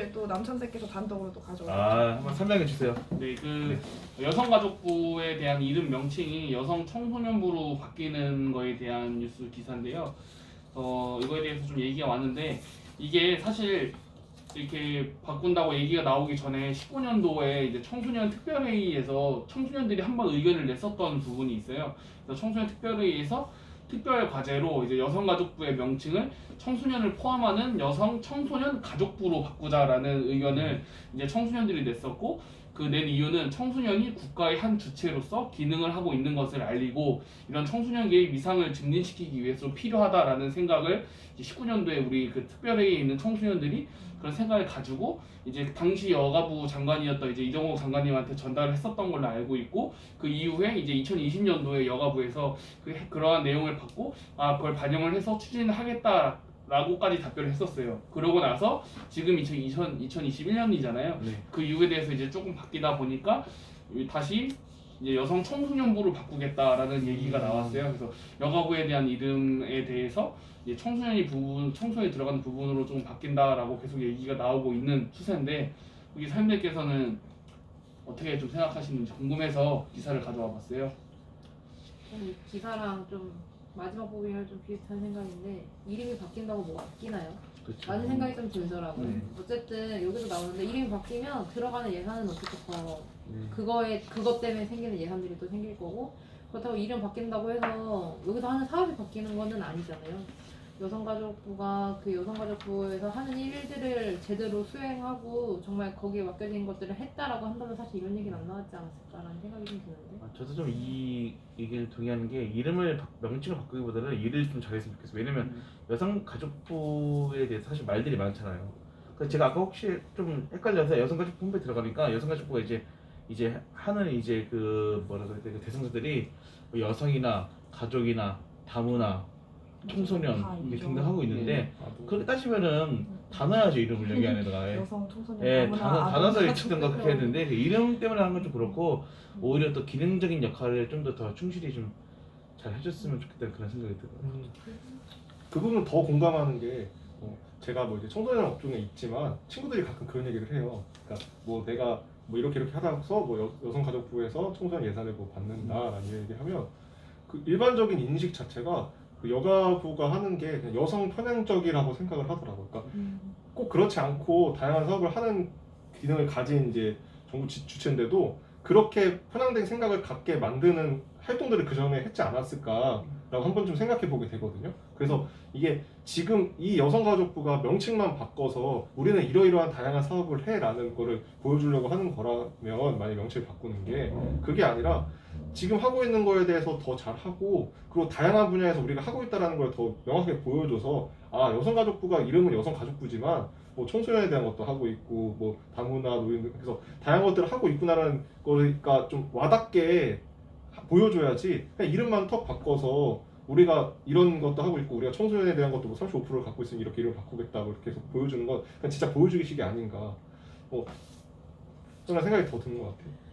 얘기를 또 남천세께서 단독으로 또 가져와. 아 한번 설명해 주세요. 네, 그 여성가족부에 대한 이름 명칭이 여성 청소년부로 바뀌는 거에 대한 뉴스 기사인데요. 어 이거에 대해서 좀 얘기가 왔는데 이게 사실 이렇게 바꾼다고 얘기가 나오기 전에 19년도에 이제 청소년 특별회의에서 청소년들이 한번 의견을 냈었던 부분이 있어요. 그래서 청소년 특별회의에서 특별 과제로 이제 여성가족부의 명칭을 청소년을 포함하는 여성 청소년 가족부로 바꾸자라는 의견을 이제 청소년들이 냈었고 그 낸 이유는 청소년이 국가의 한 주체로서 기능을 하고 있는 것을 알리고 이런 청소년계의 위상을 증진시키기 위해서 좀 필요하다라는 생각을 이제 19년도에 우리 그 특별회의에 있는 청소년들이 그런 생각을 가지고 이제 당시 여가부 장관이었던 이제 이정호 장관님한테 전달을 했었던 걸로 알고 있고 그 이후에 이제 2020년도에 여가부에서 그 그러한 내용을 받고 아 그걸 반영을 해서 추진을 하겠다 라고까지 답변을 했었어요. 그러고 나서 지금 2020, 2021년이잖아요. 네. 그 이유에 대해서 이제 조금 바뀌다 보니까 다시 이제 여성 청소년부로 바꾸겠다라는 얘기가 나왔어요. 그래서 여가부에 대한 이름에 대해서 이제 청소년이 부분 청소에 들어가는 부분으로 좀 바뀐다라고 계속 얘기가 나오고 있는 추세인데 우리 사님들께서는 어떻게 좀 생각하시는지 궁금해서 기사를 가져와 봤어요. 이 기사랑 좀 마지막 부분이랑 좀 비슷한 생각인데 이름이 바뀐다고 뭐가 바뀌나요? 그렇죠. 라는 생각이 좀 들더라고요. 네. 어쨌든 여기서 나오는데 이름이 바뀌면 들어가는 예산은 어떻게 더 네. 그거에 그것 때문에 생기는 예산들이 또 생길 거고 그렇다고 이름 바뀐다고 해서 여기서 하는 사업이 바뀌는 거는 아니잖아요. 여성가족부가 그 여성가족부에서 하는 일들을 제대로 수행하고 정말 거기에 맡겨진 것들을 했다라고 한다면 사실 이런 얘기는 안 나왔지 않았을까라는 생각이 좀 드는데. 아, 저도 좀 이 얘기를 동의하는 게 이름을 바- 명칭을 바꾸기보다는 일을 좀 잘했으면 좋겠어요. 왜냐면 여성 가족부에 대해서 사실 말들이 많잖아요. 그래서 제가 아까 혹시 좀 헷갈려서 여성가족부 홈페이지 들어가니까 여성가족부가 이제 이제 하는 이제 그 뭐라 그래야 돼그 대상자들이 뭐 여성이나 가족이나 다문화 청소년 있죠. 등등 하고 있는데 그렇게 따지면은 다 넣어야죠 이름을 여기 안에다가 여성 청소년. 예, 단어, 단어서 가족 치든가 그렇게 해야 되는데 그 이름 때문에 하는 건 좀 그렇고 오히려 또 기능적인 역할을 좀 더 더 충실히 좀 잘 해줬으면 좋겠다는 그런 생각이 들어요. 음, 그 부분 더 공감하는 게 어, 제가 뭐 이제 청소년 업종에 있지만 친구들이 가끔 그런 얘기를 해요. 그러니까 뭐 내가 뭐 이렇게 이렇게 하다서 뭐 여, 여성가족부에서 청소년 예산을 뭐 받는다라는 얘기하면 그 일반적인 인식 자체가 그 여가부가 하는 게 그냥 여성 편향적이라고 생각을 하더라고요. 그러니까 음. 꼭 그렇지 않고 다양한 사업을 하는 기능을 가진 이제 정부 지- 주체인데도 그렇게 편향된 생각을 갖게 만드는 활동들을 그 전에 했지 않았을까 라고 한 번쯤 생각해 보게 되거든요. 그래서 이게 지금 이 여성가족부가 명칭만 바꿔서 우리는 이러이러한 다양한 사업을 해라는 거를 보여주려고 하는 거라면 만약 명칭을 바꾸는 게 그게 아니라 지금 하고 있는 거에 대해서 더 잘하고 그리고 다양한 분야에서 우리가 하고 있다라는 걸 더 명확하게 보여줘서 아 여성가족부가 이름은 여성가족부지만 뭐 청소년에 대한 것도 하고 있고 뭐 다문화 노인 그래서 다양한 것들을 하고 있구나라는 거니까 좀 와닿게 하- 보여줘야지 그냥 이름만 턱 바꿔서 우리가 이런 것도 하고 있고 우리가 청소년에 대한 것도 뭐 35%를 갖고 있으니 이렇게 이름 바꾸겠다 뭐 이렇게 해서 보여주는 건 그냥 진짜 보여주기식이 아닌가 뭐 그런 생각이 더 드는 것 같아요.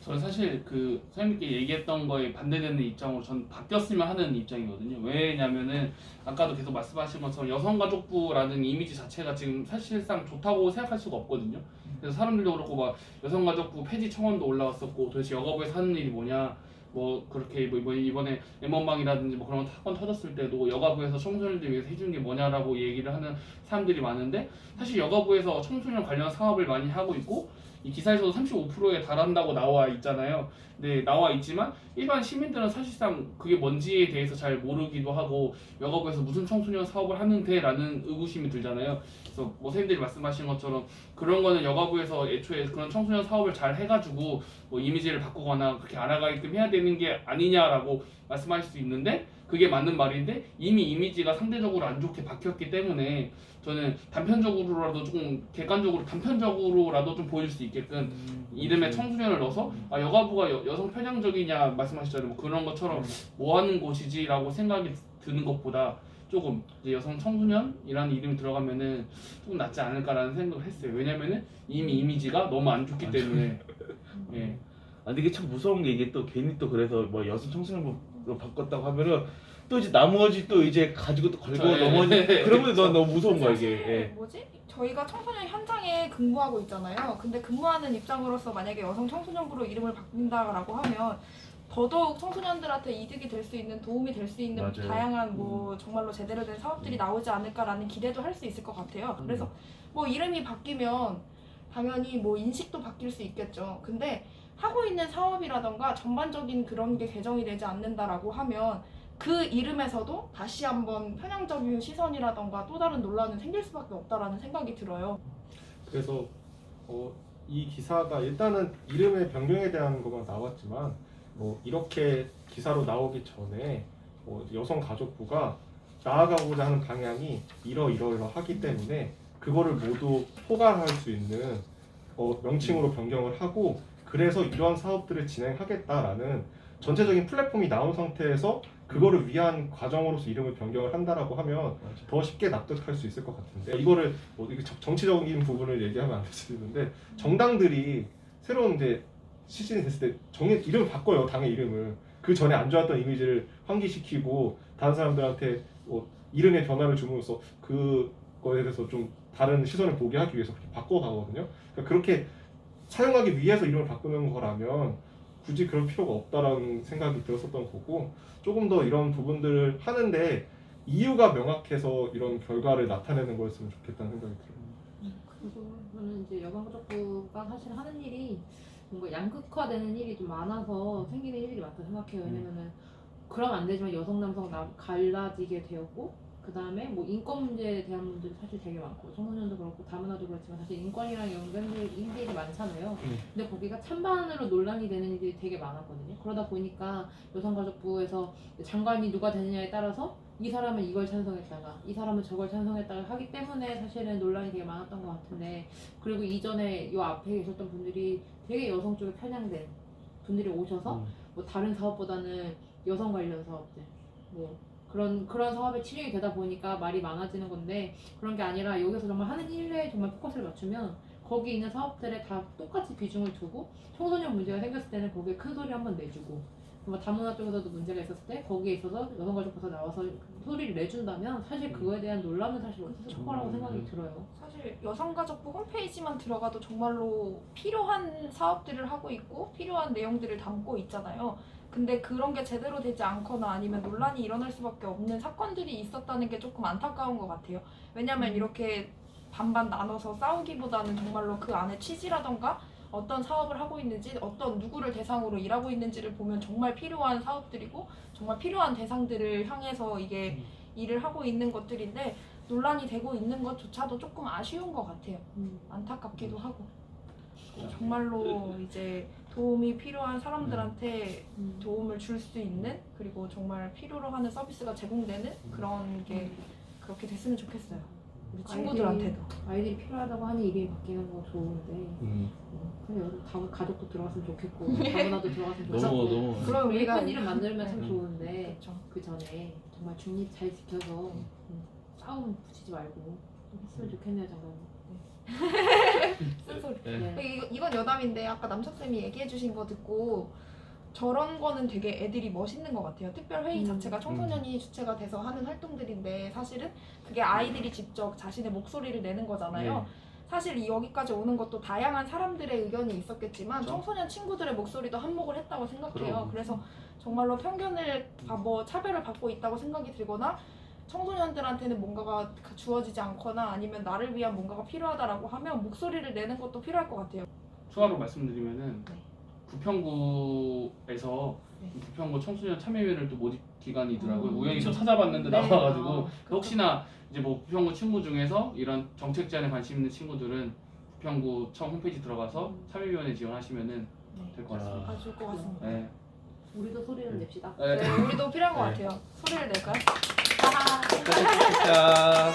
저는 사실 그 선생님께 얘기했던 거에 반대되는 입장으로 전 바뀌었으면 하는 입장이거든요. 왜냐면은 아까도 계속 말씀하신 것처럼 여성가족부라는 이미지 자체가 지금 사실상 좋다고 생각할 수가 없거든요. 그래서 사람들도 그렇고 막 여성가족부 폐지 청원도 올라왔었고 도대체 여가부에서 하는 일이 뭐냐 뭐 그렇게 뭐 이번- 이번에 M1방이라든지 뭐 그런 사건 터졌을 때도 여가부에서 청소년들 위해서 해준 게 뭐냐라고 얘기를 하는 사람들이 많은데 사실 여가부에서 청소년 관련 사업을 많이 하고 있고 이 기사에서도 35%에 달한다고 나와 있잖아요. 네, 나와 있지만 일반 시민들은 사실상 그게 뭔지에 대해서 잘 모르기도 하고 여가부에서 무슨 청소년 사업을 하는데라는 의구심이 들잖아요. 그래서 뭐 선생님들이 말씀하신 것처럼 그런 거는 여가부에서 애초에 그런 청소년 사업을 잘 해가지고 뭐 이미지를 바꾸거나 그렇게 알아가게끔 해야 되는 게 아니냐라고 말씀하실 수 있는데 그게 맞는 말인데 이미 이미지가 상대적으로 안 좋게 바뀌었기 때문에 저는 단편적으로라도 조금 객관적으로 단편적으로라도 좀 보일 수 있게끔 이름에 청소년을 넣어서 아 여가부가 여, 여성 편향적이냐 말씀하셨잖아요. 뭐 그런 것처럼 뭐 하는 곳이지라고 생각이 드는 것보다 조금 이제 여성 청소년이라는 이름이 들어가면은 조금 낫지 않을까라는 생각을 했어요 왜냐면은 이미 이미지가 너무 안 좋기 때문에 예. 아 근데 이게 참 무서운 게 이게 또 괜히 또 그래서 뭐 여성 청소년부로 바꿨다고 하면은 또 이제 나머지 또 이제 가지고 또 걸고 저, 예. 넘어지 그러면 너 너무 무서운 거야 이게. 예. 뭐지? 저희가 청소년 현장에 근무하고 있잖아요. 근데 근무하는 입장으로서 만약에 여성 청소년부로 이름을 바뀐다라고 하면 더더욱 청소년들한테 이득이 될 수 있는 도움이 될 수 있는 맞아요. 다양한 뭐 정말로 제대로 된 사업들이 나오지 않을까라는 기대도 할 수 있을 것 같아요. 그래서 뭐 이름이 바뀌면 당연히 뭐 인식도 바뀔 수 있겠죠. 근데 하고 있는 사업이라던가 전반적인 그런 게 개정이 되지 않는다라고 하면 그 이름에서도 다시 한번 편향적인 시선이라던가 또 다른 논란은 생길 수밖에 없다라는 생각이 들어요. 그래서 어, 이 기사가 일단은 이름의 변경에 대한 것만 나왔지만 뭐 이렇게 기사로 나오기 전에 뭐 여성 가족부가 나아가고자 하는 방향이 이러이러이러 하기 때문에 그거를 모두 포괄할 수 있는 어, 명칭으로 변경을 하고 그래서 이러한 사업들을 진행하겠다라는 전체적인 플랫폼이 나온 상태에서 그거를 위한 과정으로서 이름을 변경을 한다라고 하면 더 쉽게 납득할 수 있을 것 같은데 이거를 뭐 정- 정치적인 부분을 얘기하면 안 있는데 정당들이 새로운 이제 시즌이 됐을 때 정의 이름을 바꿔요 당의 이름을 그 전에 안 좋았던 이미지를 환기시키고 다른 사람들한테 뭐 이름의 변화를 줌으로써 그거에 대해서 좀 다른 시선을 보게 하기 위해서 그렇게 바꿔가거든요. 그러니까 그렇게 사용하기 위해서 이름을 바꾸는 거라면 굳이 그럴 필요가 없다라는 생각이 들었었던 거고 조금 더 이런 부분들을 하는데 이유가 명확해서 이런 결과를 나타내는 거였으면 좋겠다는 생각이 들어요. 그리고 저는 이제 여성가족부가 사실 하는 일이 뭔가 양극화되는 일이 좀 많아서 생기는 일이 많다 생각해요. 왜냐면은 그럼 안 되지만 여성 남성 나 갈라지게 되었고 그 다음에 뭐 인권 문제에 대한 문제도 사실 되게 많고 청소년도 그렇고 다문화도 그렇지만 사실 인권이랑 연관된 일들이 많잖아요. 음. 근데 거기가 찬반으로 논란이 되는 일들이 되게 많았거든요. 그러다 보니까 여성가족부에서 장관이 누가 되느냐에 따라서 이 사람은 이걸 찬성했다가 이 사람은 저걸 찬성했다가 하기 때문에 사실은 논란이 되게 많았던 것 같은데 그리고 이전에 이 앞에 계셨던 분들이 되게 여성 쪽에 편향된 분들이 오셔서 음. 뭐 다른 사업보다는 여성 관련 사업들 뭐 그런 그런 사업에 치중이 되다 보니까 말이 많아지는 건데 그런 게 아니라 여기서 정말 하는 일에 정말 포커스를 맞추면 거기 있는 사업들에 다 똑같이 비중을 두고 청소년 문제가 생겼을 때는 거기에 큰 소리 한번 내주고 뭐 다문화 쪽에서도 문제가 있었을 때 거기에 있어서 여성가족부에서 나와서 소리를 내준다면 사실 그거에 대한 논란은 사실 없을 거라고 생각이 들어요. 사실 여성가족부 홈페이지만 들어가도 정말로 필요한 사업들을 하고 있고 필요한 내용들을 담고 있잖아요. 근데 그런 게 제대로 되지 않거나 아니면 논란이 일어날 수밖에 없는 사건들이 있었다는 게 조금 안타까운 것 같아요. 왜냐면 음. 이렇게 반반 나눠서 싸우기보다는 정말로 그 안에 취지라던가 어떤 사업을 하고 있는지 어떤 누구를 대상으로 일하고 있는지를 보면 정말 필요한 사업들이고 정말 필요한 대상들을 향해서 이게 음. 일을 하고 있는 것들인데 논란이 되고 있는 것조차도 조금 아쉬운 것 같아요. 음. 안타깝기도 하고 정말로 이제 도움이 필요한 사람들한테 음. 도움을 줄 수 있는 그리고 정말 필요로 하는 서비스가 제공되는 그런 게 그렇게 됐으면 좋겠어요. 우리 친구들한테도. 아이들이 필요하다고 하니 이름이 바뀌는 거 좋은데 음. 그냥 여기 다 가족도 들어갔으면 좋겠고 다문화도 들어갔으면 좋겠고 너무 너무 그럼 우리가 예쁜 이름 만들면 참 음. 좋은데 그렇죠. 그 전에 정말 중립 잘 지켜서 음, 싸움 붙이지 말고 좀 했으면 좋겠네요 장관님. 쓴소리. 네. 네. 이거, 이건 여담인데 아까 남석쌤이 얘기해 주신 거 듣고 저런 거는 되게 애들이 멋있는 것 같아요. 특별 회의 음. 자체가 청소년이 주체가 돼서 하는 활동들인데 사실은 그게 아이들이 직접 자신의 목소리를 내는 거잖아요. 네. 사실 이 여기까지 오는 것도 다양한 사람들의 의견이 있었겠지만 그렇죠. 청소년 친구들의 목소리도 한몫을 했다고 생각해요. 그럼. 그래서 정말로 편견을 아, 뭐 차별을 받고 있다고 생각이 들거나 청소년들한테는 뭔가가 주어지지 않거나 아니면 나를 위한 뭔가가 필요하다라고 하면 목소리를 내는 것도 필요할 것 같아요. 추가로 말씀드리면은 네. 부평구에서 네. 부평구 청소년 참여위원회를 또 모집 기간이더라고요. 음. 우연히 저 찾아봤는데 네. 나와가지고 아, 혹시나 이제 뭐 부평구 친구 중에서 이런 정책 제안에 관심 있는 친구들은 부평구 청 홈페이지 들어가서 음. 참여위원회 지원하시면 네. 될 것 같습니다. 아주 좋을 것 같습니다. 네. 우리도 소리를 냅시다. 네. 네, 우리도 필요한 것 네. 같아요. 소리를 낼까요? 자.